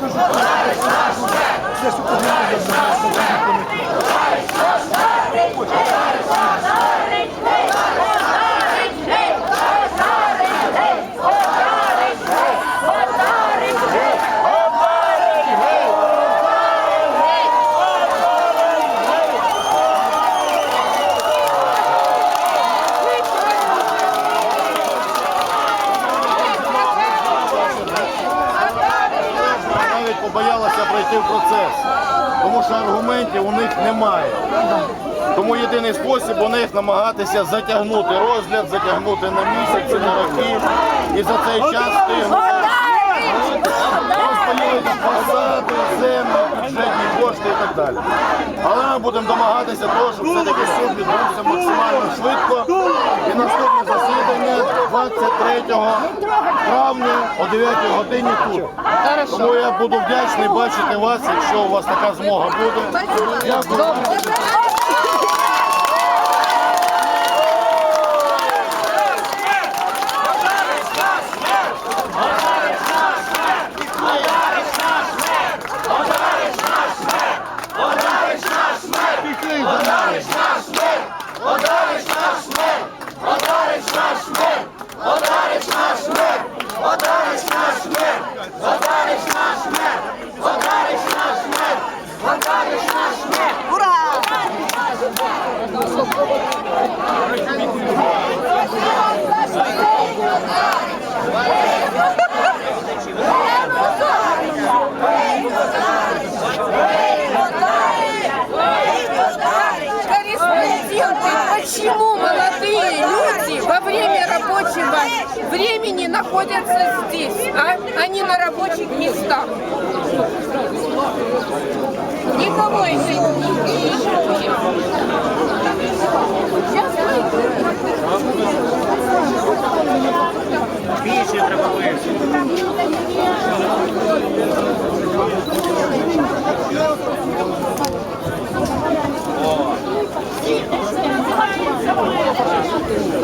навіть побоялася пройти в процес, тому що аргументів у них немає. Тому єдиний спосіб у них намагатися затягнути розгляд, затягнути на місяці, на роки і за цей час встигнути розподілити посади, землю, бюджетні кошти і так далі. Але ми будемо домагатися того, щоб все-таки суд відбувся максимально швидко. І наступне засідання 23 травня о 9 годині тут. Тому я буду вдячний бачити вас, якщо у вас така змога буде. Дякую. Почему молодые люди во время рабочего времени находятся здесь, а они на рабочих местах? Gracias.